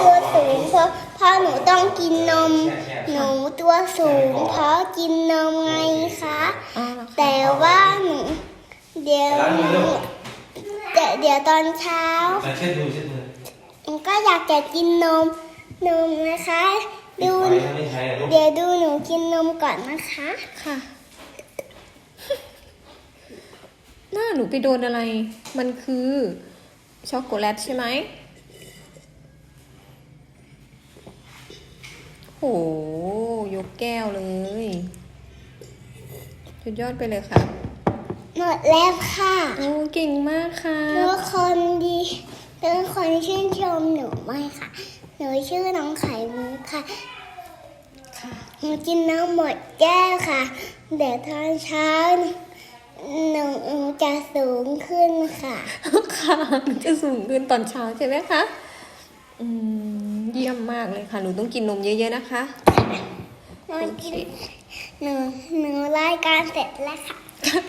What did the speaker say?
ตัวสูงเพราะเพราะหนูต้องกินนม หนูตัวสูง เพราะกินนมไงคะอ๋อเหรอคะแต่ว่าหนูเดี๋ยวหนูแต่เดี๋ยวตอนเช้ามาเช็ดดูเช็ดมือหนูก็อยากจะกินนมนมนะคะ ดู ไฟถ้าไม่ใช้อะลูกเดี๋ยวดูหนูกินนมก่อนนะคะ ค่ะ หน้าหนูไปโดนอะไร มันคือช็อกโกแลตใช่ไหม โห ยกแก้วเลย สุดยอดไปเลยค่ะ หมดแล้วค่ะ โอ้เก่งมากค่ะ ทุกคนดีทุกคนชื่นชมหนูไหมค่ะ หนูชื่อน้องไข่มุกค่ะค่ะหนูกินน้ำหมดแก้วค่ะ เดี๋ยวตอนเช้าหนูหนูจะสูงขึ้นค่ะ ค่ะมันจะสูงขึ้นตอนเช้าใช่ไหมคะ อืม เยี่ยมมากเลยค่ะ หนูต้องกินนมเยอะๆนะคะ หนูกินหนูหนูรายการเสร็จแล้วค่ะค่ะ